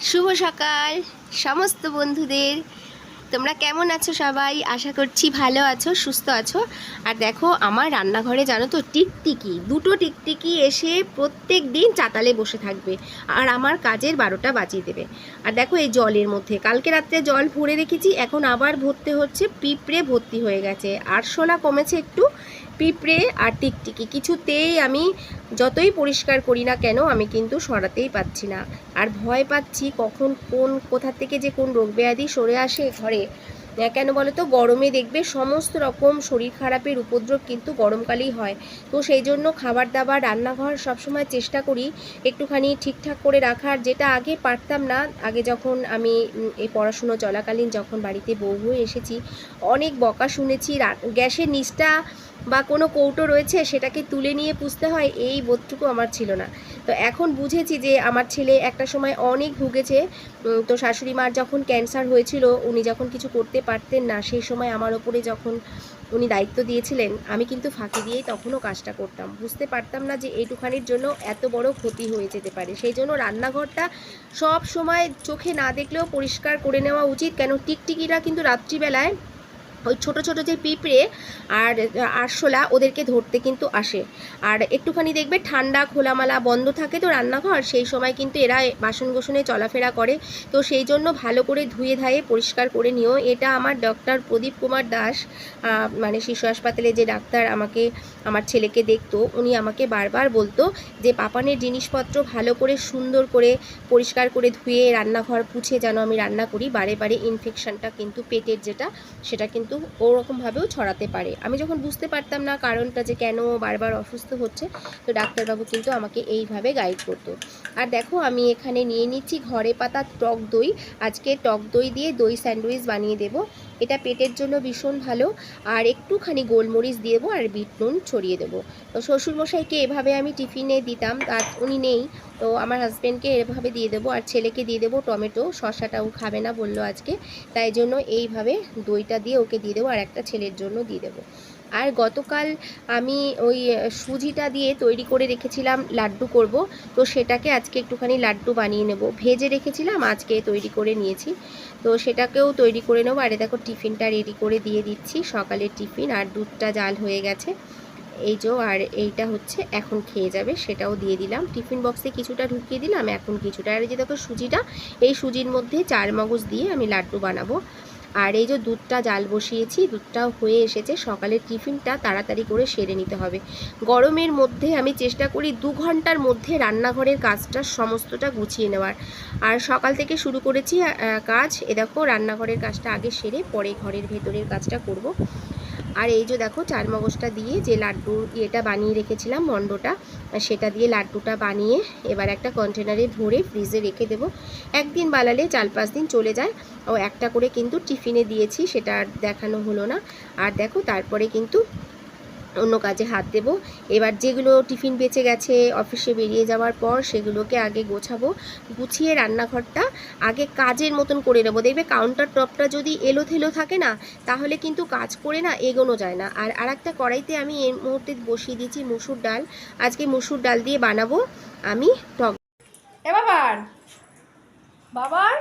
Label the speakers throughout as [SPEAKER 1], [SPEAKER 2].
[SPEAKER 1] শুভ সকাল, সমস্ত বন্ধুদের। তোমরা কেমন আছো সবাই? আশা করছি ভালো আছো, সুস্থ আছো। আর দেখো, আমার রান্নাঘরে জানো তো টিকটিকি। দুটো টিকটিকি এসে প্রত্যেক দিন চাতালে বসে থাকবে। আর আমার কাজের বারোটা বাজিয়ে দেবে। আর দেখো, এই জলের মধ্যে। কালকে রাত্রে জল ভরে রেখেছি, এখন আবার ভরতে হচ্ছে, পিঁপড়ে ভর্তি হয়ে গেছে। আরশোলা কমেছে একটু পিঁপড়ে আর টিকটিকি। কিছুতেই আমি যতই পরিষ্কার করি না কেন, আমি কিন্তু সরাতেই পাচ্ছি না। আর ভয় পাচ্ছি কখন কোন, কোথা থেকে যে কোন রোগ ব্যাধি সরে আসে ঘরে। কেন বলো তো গরমে দেখবে সমস্ত রকম শরীর খারাপের উপদ্রব কিন্তু গরমকালেই হয়। তো সেই জন্য খাবার দাবার রান্নাঘর সবসময় চেষ্টা করি একটুখানি ঠিকঠাক করে রাখার। যেটা আগে পারতাম না, আগে যখন আমি এই পড়াশুনো চলাকালীন যখন বাড়িতে বউ হয়ে এসেছি, অনেক বকা শুনেছি। গ্যাসের নিচটা বা কোনো কৌটো রয়েছে সেটাকে তুলে নিয়ে পুষতে হয়, এই বোধটুকু আমার ছিল না। তো এখন বুঝেছি যে আমার ছেলে একটা সময় অনেক ভুগেছে। তো শাশুড়ি মার যখন ক্যান্সার হয়েছিল, উনি যখন কিছু করতে পারতেন না, সেই সময় আমার ওপরে যখন উনি দায়িত্ব দিয়েছিলেন, আমি কিন্তু ফাঁকি দিয়েই তখনও কাজটা করতাম। বুঝতে পারতাম না যে এইটুখানির জন্য এত বড় ক্ষতি হয়ে যেতে পারে। সেই জন্য রান্নাঘরটা সব সময় চোখে না দেখলেও পরিষ্কার করে নেওয়া উচিত। কেন? টিকটিকিরা কিন্তু রাত্রিবেলায় ওই ছোটো ছোটো যে পিঁপড়ে আর আরশোলা ওদেরকে ধরতে কিন্তু আসে। আর একটুখানি দেখবে ঠান্ডা, খোলামালা, বন্ধ থাকে তো রান্নাঘর, সেই সময় কিন্তু এরা বাসন গোসনে চলাফেরা করে। তো সেই জন্য ভালো করে ধুয়ে, ধায়ে, পরিষ্কার করে নিও। এটা আমার ডক্টর প্রদীপ কুমার দাস মানে শিশু হাসপাতালে যে ডাক্তার আমাকে, আমার ছেলেকে দেখতো, উনি আমাকে বারবার বলতো যে, পাপানের জিনিসপত্র ভালো করে, সুন্দর করে, পরিষ্কার করে ধুয়ে রান্নাঘর পুছে যেন আমি রান্না করি। বারে বারে ইনফেকশানটা কিন্তু পেটের যেটা, সেটা কিন্তু ওরকমভাবেও ছড়াতে পারে। আমি যখন বুঝতে পারতাম না কারণটা যে কেন বারবার অসুস্থ হচ্ছে, তো ডাক্তারবাবু কিন্তু আমাকে এইভাবে গাইড করতো। আর দেখো, আমি এখানে নিয়ে নিচ্ছি ঘরে পাতা টক দই। আজকে টক দই দিয়ে দই স্যান্ডউইচ বানিয়ে দেব। এটা পেটের জন্য ভীষণ ভালো। আর একটুখানি গোলমরিচ দিয়ে দেবো আর বিট নুন ছড়িয়ে দেবো। তো শ্বশুরমশাইকে এভাবে আমি টিফিনে দিতাম আর উনি নেই। তো আমার হাজব্যান্ডকে এভাবে দিয়ে দেবো আর ছেলেকে দিয়ে দেবো টমেটো। শশাটাও খাবে না বলল আজকে। তাই জন্য এইভাবে দইটা দিয়ে ওকে দিয়ে দেবো আর একটা ছেলের জন্য দিয়ে দেবো। আর গতকাল আমি ওই সুজিটা দিয়ে তৈরি করে রেখেছিলাম লাড্ডু করব। তো সেটাকে আজকে একটুখানি লাড্ডু বানিয়ে নেব। ভেজে রেখেছিলাম, আজকে তৈরি করে নিয়েছি। তো সেটাকেও তৈরি করে নেব। আরে দেখো, টিফিনটা রেডি করে দিয়ে দিচ্ছি। সকালের টিফিন, আর দুধটা জাল হয়ে গেছে। এই যে, আর এইটা হচ্ছে, এখন খেয়ে যাবে। সেটাও দিয়ে দিলাম। টিফিন বক্সে কিছুটা ঢুকিয়ে দিলাম। এখন কিছুটা, আর যে দেখো সুজিটা, এই সুজির মধ্যে চার মগজ দিয়ে আমি লাড্ডু বানাবো। আর এই যে দুধটা জাল বসিয়েছি, দুধটাও হয়ে এসেছে। সকালের টিফিনটা তাড়াতাড়ি করে সেরে নিতে হবে। গরমের মধ্যে আমি চেষ্টা করি দু ঘণ্টার মধ্যে রান্নাঘরের কাজটা সমস্তটা গুছিয়ে নেওয়ার। আর সকাল থেকে শুরু করেছি কাজ। এ দেখো, রান্নাঘরের কাজটা আগে সেরে পরে ঘরের ভেতরের কাজটা করব। আর এই যে দেখো, চার মগজটা দিয়ে যে লাড্ডু ইয়েটা বানিয়ে রেখেছিলাম মণ্ডটা সেটা দিয়ে লাড্ডুটা বানিয়ে এবার একটা কন্টেনারে ভরে ফ্রিজে রেখে দেব। একদিন বানালে চার পাঁচ দিন চলে যায়। ও একটা করে কিন্তু টিফিনে দিয়েছি, সেটা আর দেখানো হলো না। আর দেখো, তারপরে কিন্তু অন্য কাজে হাত দেব। এবার যেগুলো টিফিন বেঁচে গেছে, অফিসে বেরিয়ে যাওয়ার পর সেগুলোকে আগে গোছাবো, গুছিয়ে রান্নাঘরটা আগে কাজের মতন করে নেব। দেখবে কাউন্টার টপটা যদি এলোথেলো থাকে না, তাহলে কিন্তু কাজ করে না, এগোনো যায় না। আর আরেকটা কড়াইতে আমি এই মুহূর্তে বসিয়ে দিয়েছি মুসুর ডাল। আজকে মুসুর ডাল দিয়ে বানাবো আমি টক
[SPEAKER 2] এ বাবার! বাবার!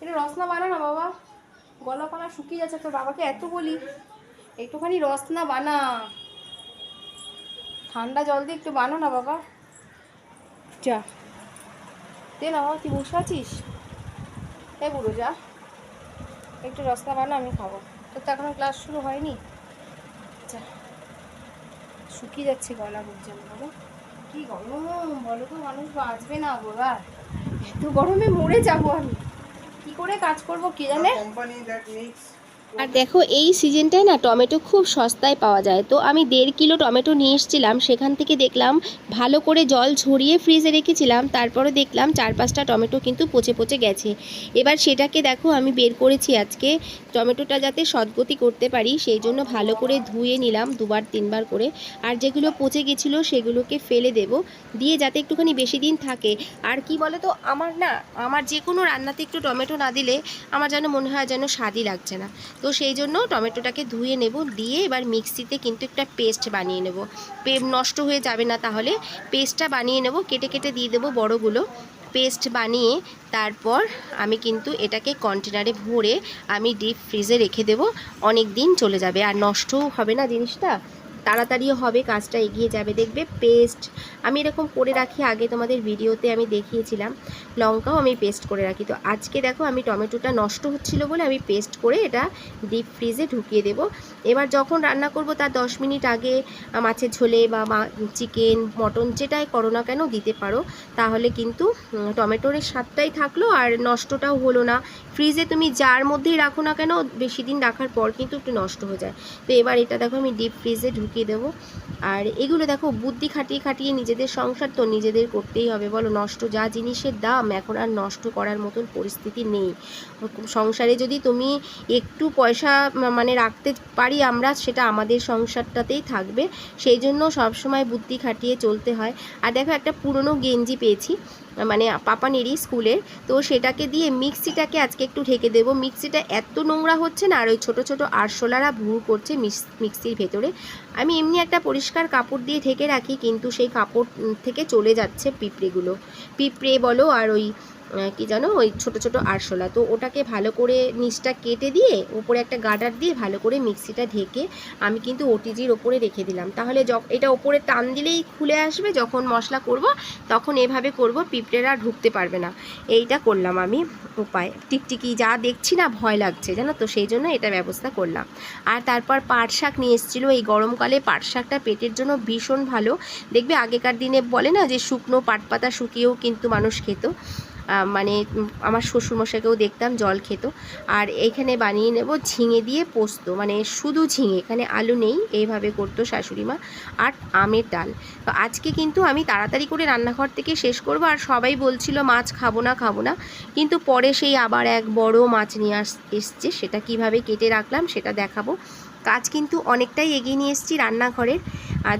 [SPEAKER 2] এটা রসনা বানা না বাবা। গলা পানা শুকিয়ে যাচ্ছে, তোর বাবাকে এত বলি। একটুখানি রস না বানা। ঠান্ডা জল দিয়ে একটু বানা না বাবা। যা। দে না বাবা, তুই বসে আছিস? এ বুড়ো, যা। একটু রসনা বানা, আমি খাব। তোর তো এখনও ক্লাস শুরু হয়নি। যা। শুকিয়ে যাচ্ছে গলা বুঝছে না বাবা। কি গরম! বলো তো, মানুষ বাঁচবে না গোড়া এত গরমে মরে যাব আমি। কি করে কাজ করব কি জানে?
[SPEAKER 1] আর দেখো, এই সিজনটায় না টমেটো খুব সস্তায় পাওয়া যায়। তো আমি দেড় কিলো টমেটো নিয়ে এসেছিলাম, সেখান থেকে দেখলাম ভালো করে জল ঝরিয়ে ফ্রিজে রেখেছিলাম, তারপরে দেখলাম চার পাঁচটা টমেটো কিন্তু পচে পচে গেছে। এবার সেটাকে দেখো, আমি বের করেছি আজকে, টমেটোটা যাতে সদ্গতি করতে পারি, সেই জন্য ভালো করে ধুয়ে নিলাম দুবার তিনবার করে। আর যেগুলো পচে গেছিল, সেগুলোকে ফেলে দেব, দিয়ে যাতে একটুখানি বেশি দিন থাকে। আর কি বলো তো আমার না, আমার যে কোনো রান্নাতে একটু টমেটো না দিলে, আমার যেন মনে হয় যেন স্বাদই লাগছে না। তো সেই জন্য টমেটোটাকে ধুয়ে নেব, দিয়ে এবার মিক্সিতে কিন্তু একটা পেস্ট বানিয়ে নেব। পে নষ্ট হয়ে যাবে না তাহলে। পেস্টটা বানিয়ে নেব, কেটে কেটে দিয়ে দেবো বড়গুলো। পেস্ট বানিয়ে তারপর আমি কিন্তু এটাকে কন্টেনারে ভরে আমি ডিপ ফ্রিজে রেখে দেব। অনেক দিন চলে যাবে, আর নষ্টও হবে না জিনিসটা। তাড়াতাড়িও হবে, কাজটা এগিয়ে যাবে। দেখবে পেস্ট আমি এরকম করে রাখি, আগে তোমাদের ভিডিওতে আমি দেখিয়েছিলাম, লঙ্কাও আমি পেস্ট করে রাখি। তো আজকে দেখো আমি টমেটোটা নষ্ট হচ্ছিল বলে আমি পেস্ট করে এটা ডিপ ফ্রিজে ঢুকিয়ে দেবো। এবার যখন রান্না করব, তার দশ মিনিট আগে মাছের ঝোলে বা চিকেন মটন যেটাই করো না কেন দিতে পারো, তাহলে কিন্তু টমেটোর স্বাদটাই থাকল আর নষ্টটাও হলো না। ফ্রিজে তুমি যার মধ্যেই রাখো না কেন, বেশি দিন রাখার পর কিন্তু একটু নষ্ট হয়ে যায়। তো এবার এটা দেখো আমি ডিপ ফ্রিজে ঢুকিয়ে দেবো। আর এগুলো দেখো, বুদ্ধি খাটিয়ে খাটিয়ে নিজেদের সংসার তো নিজেদের করতেই হবে। বলো, নষ্ট যা জিনিসের দাম, এখন আর নষ্ট করার মতন পরিস্থিতি নেই। সংসারে যদি তুমি একটু পয়সা মানে রাখতে পারি আমরা, সেটা আমাদের সংসারটাতেই থাকবে। সেই জন্য সবসময় বুদ্ধি খাটিয়ে চলতে হয়। আর দেখো, একটা পুরনো গেঞ্জি পেয়েছি। মানে পাপানেরই স্কুলের তো সেটাকে দিয়ে মিক্সিটাকে আজকে একটু ঢেকে দেবো। মিক্সিটা এত নোংরা হচ্ছে না, আর ওই ছোটো ছোটো আরশোলারা ভুর করছে মিক্স- মিক্সির ভেতরে। আমি এমনি একটা পরিষ্কার কাপড় দিয়ে ঢেকে রাখি, কিন্তু সেই কাপড় থেকে চলে যাচ্ছে পিঁপড়েগুলো। পিঁপড়ে বলো আর ওই কি জানো, ওই ছোট ছোট আরশোলা। তো ওটাকে ভালো করে নিচটা কেটে দিয়ে, উপরে একটা গার্ডার দিয়ে ভালো করে মিক্সিটা ঢেকে আমি কিন্তু ওটিজির ওপরে রেখে দিলাম। তাহলে এটা ওপরে টান দিলেই খুলে আসবে, যখন মশলা করব, তখন এভাবে করব, পিঁপড়েরা ঢুকতে পারবে না। এইটা করলাম আমি উপায়। টিকটিকি যা দেখছি না, ভয় লাগছে, জানো তো? সেই জন্য এটা ব্যবস্থা করলাম। আর তারপর পাট শাক নিয়ে এসেছিল, এই গরমকালে পাট শাকটা পেটের জন্য ভীষণ ভালো। দেখবে আগেকার দিনে বলে না যে, শুকনো পাট পাতা শুকিয়েও কিন্তু মানুষ খেত। মানে আমার শ্বশুরমশাইকেও দেখতাম, জল খেত। আর এইখানে বানিয়ে নেব ঝিঙে দিয়ে পোস্ত মানে শুধু ঝিঙে, এখানে আলু নেই, এইভাবে করতো শাশুড়ি মা। আর আমের ডাল। তো আজকে কিন্তু আমি তাড়াতাড়ি করে রান্নাঘর থেকে শেষ করব, আর সবাই বলছিল, মাছ খাব না খাব না। কিন্তু পরে সেই আবার এক বড় মাছ নিয়ে আস, এসছে, সেটা কীভাবে কেটে রাখলাম সেটা দেখাবো। কাজ কিন্তু অনেকটাই এগিয়ে নিয়ে এসেছি রান্নাঘরের।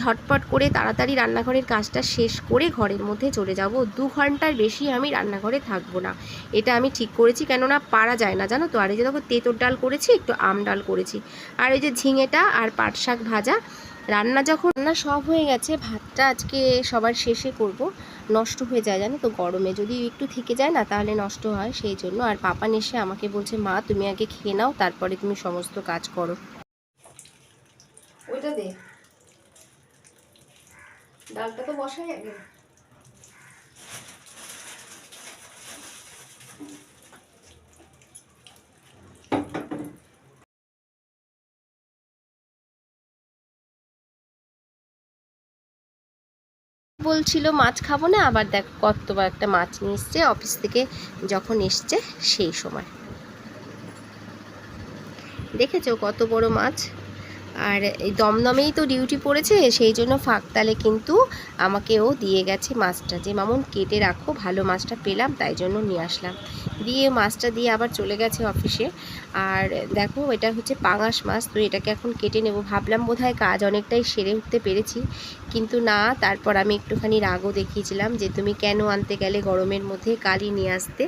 [SPEAKER 1] ঝটপট করে তাড়াতাড়ি রান্নাঘরের কাজটা শেষ করে ঘরের মধ্যে চলে যাব। দু ঘণ্টার বেশি আমি রান্নাঘরে থাকব না। এটা আমি ঠিক করেছি, কেননা পারা যায় না, জানো তো? আর এই যে দেখো, তেঁতর ডাল করেছি, একটু আম ডাল করেছি। আর ওই যে ঝিঙেটা আর পাট শাক ভাজা, রান্না যখন, রান্না সব হয়ে গেছে, ভাতটা আজকে সবার শেষে করব। নষ্ট হয়ে যায়, জানো তো? গরমে যদি একটু থেকে যায় না, তাহলে নষ্ট হয়, সেই জন্য। আর পাপান এসে আমাকে বলছে, মা, তুমি আগে খেয়ে নাও, তারপরে তুমি সমস্ত কাজ করো।
[SPEAKER 2] ওইটা দে। ডালটা তো বসাই আগে।
[SPEAKER 1] বলছিল, মাছ খাব না, আবার দেখ কতবার একটা মাছ নিয়ে এসছে, অফিস থেকে যখন এসছে সেই সময়। দেখেছ কত বড় মাছ? আর এই দমদমেই তো ডিউটি পড়েছে, সেই জন্য ফাঁকতালে কিন্তু আমাকেও দিয়ে গেছে মাছটা। যে, মামুন, কেটে রাখো, ভালো মাছটা পেলাম, তাই জন্য নিয়ে আসলাম। দিয়ে মাছটা দিয়ে আবার চলে গেছে অফিসে আর দেখো, এটা হচ্ছে পাঙাশ মাছ, তো এটাকে এখন কেটে নেব। ভাবলাম বোধহয় কাজ অনেকটাই সেরে উঠতে পেরেছি। কিন্তু না, তারপর আমি একটুখানি রাগও দেখিয়েছিলাম যে তুমি কেন আনতে গেলে গরমের মধ্যে কালি নিয়ে আসতে?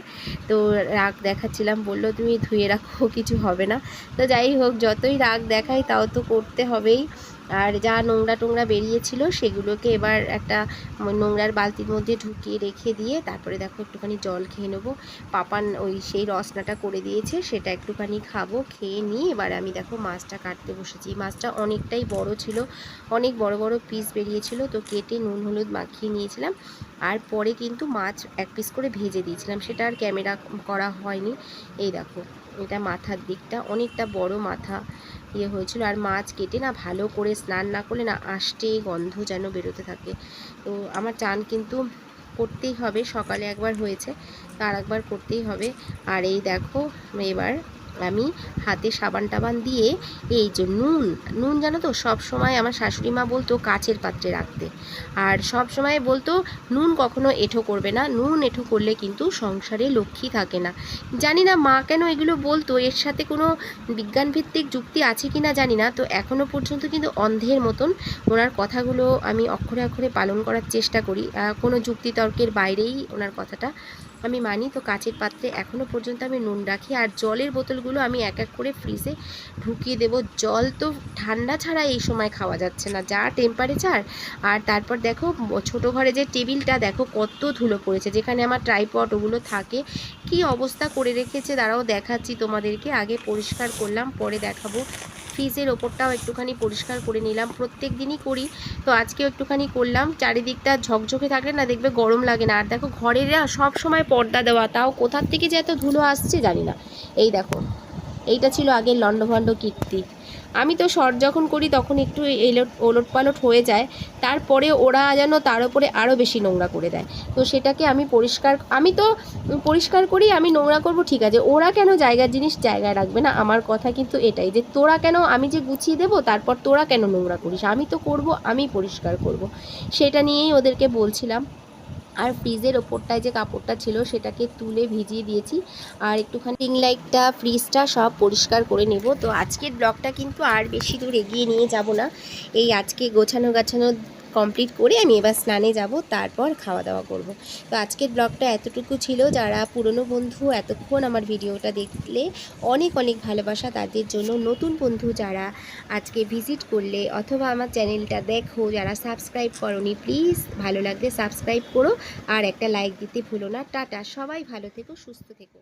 [SPEAKER 1] তো রাগ দেখাচ্ছিলাম, বলল, তুমি ধুয়ে রাখো, কিছু হবে না। তো যাই হোক, যতই রাগ দেখাই তাও তো করতে হবেই। আর যা নোংরা টোংরা বেরিয়েছিল সেগুলোকে এবার একটা নোংরার বালতির মধ্যে ঢুকিয়ে রেখে দিয়ে তারপরে দেখো একটুখানি জল খেয়ে নেব। পাপান ওই সেই রসনাটা করে দিয়েছে, সেটা একটুখানি খাব, খেয়ে নিয়ে এবার আমি দেখো মাছটা কাটতে বসেছি। মাছটা অনেকটাই বড় ছিল, অনেক বড় বড় পিস বেরিয়েছিল, তো কেটে নুন, হলুদ মাখিয়ে নিয়েছিলাম। আর পরে কিন্তু মাছ এক পিস করে ভেজে দিয়েছিলাম, সেটা আর ক্যামেরা করা হয়নি। এই দেখো, এটা মাথার দিকটা অনেকটা বড় মাথা। ইয়ে হয়েছিল। আর মাছ কেটে না ভালো করে স্নান না করলে না আষ্টে গন্ধ যেন বেরোতে থাকে। তো আমার চান কিন্তু করতেই হবে। সকালে একবার হয়েছে আর একবার করতেই হবে। আর এই দেখো, এবার আমি হাতে সাবান টাবান দিয়ে এই যে নুন নুন জানো তো সব সময় আমার শাশুড়ি মা বলতো কাচের পাত্রে রাখতে। আর সব সময় বলতো নুন কখনো এঁঠো করবে না, নুন এঁঠো করলে কিন্তু সংসারে লক্ষ্মী থাকে না। জানি না মা কেন এগুলো বলতো, এর সাথে কোনো বিজ্ঞানভিত্তিক যুক্তি আছে কি না জানি না, তো এখনও পর্যন্ত কিন্তু অন্ধের মতন ওনার কথাগুলো আমি অক্ষরে অক্ষরে পালন করার চেষ্টা করি। কোনো যুক্তিতর্কের বাইরেই ওনার কথাটা আমি মানি, তো কাচের পাত্রে এখনও পর্যন্ত আমি নুন রাখি আর জলের বোতলগুলো আমি এক এক করে ফ্রিজে ঢুকিয়ে দেবো। জল তো ঠান্ডা ছাড়া এই সময় খাওয়া যাচ্ছে না, যা টেম্পারেচার আর তারপর দেখো, ছোট ঘরে যে টেবিলটা, দেখো কত ধুলো পড়েছে। যেখানে আমার ট্রাইপট ওগুলো থাকে। কি অবস্থা করে রেখেছে, দাঁড়াও দেখাচ্ছি তোমাদেরকে। আগে পরিষ্কার করলাম, পরে দেখাবো। ফ্রিজের ওপরটাও একটুখানি পরিষ্কার করে নিলাম। প্রত্যেক দিনই করি, তো আজকেও একটুখানি করলাম। চারিদিকটা ঝকঝকে থাকলে না দেখবে গরম লাগে না। আর দেখো ঘরের সব সময় পর্দা দেওয়া, তাও কোথার থেকে যে এত ধুলো আসছে জানি না। এই দেখো, এইটা ছিল আগের লন্ডভন্ড কীর্তি। আমি তো শর্ট যখন করি তখন একটু এলোট ওলট পালট হয়ে যায়। তারপরে ওরা যেন তার উপরে আরও বেশি নোংরা করে দেয়। তো সেটাকে আমি পরিষ্কার, আমি তো পরিষ্কার করি, আমি নোংরা করব, ঠিক আছে। ওরা কেন জায়গার জিনিস জায়গায় রাখবে না? আমার কথা কিন্তু এটাই যে তোরা কেন, আমি যে গুছিয়ে দেবো, তারপর তোরা কেন নোংরা করিস? আমি তো করব, আমি পরিষ্কার করব। সেটা নিয়েই ওদেরকে বলছিলাম। আর ফ্রিজের ওপরটায় যে কাপড়টা ছিল সেটাকে তুলে ভিজিয়ে দিয়েছি। আর একটুখানি রিং লাইটটা ফ্রিজটা সব পরিষ্কার করে নেব। তো আজকের ব্লগটা কিন্তু আর বেশি দূর এগিয়ে নিয়ে যাব না। এই আজকে গোছানো গাছানো কমপ্লিট করে আমি এবার স্নানে যাব, তারপর খাওয়া দাওয়া করব। তো আজকের ব্লগটা এতটুকু ছিল। যারা পুরনো বন্ধু, এতক্ষণ আমার ভিডিওটা দেখলে অনেক অনেক ভালোবাসা, তাদের জন্য নতুন বন্ধু যারা আজকে ভিজিট করলে অথবা আমার চ্যানেলটা দেখো, যারা সাবস্ক্রাইব করনি, প্লিজ ভালো লাগলে সাবস্ক্রাইব করো আর একটা লাইক দিতে ভুলো না। টাটা, সবাই ভালো থেকো, সুস্থ থেকো।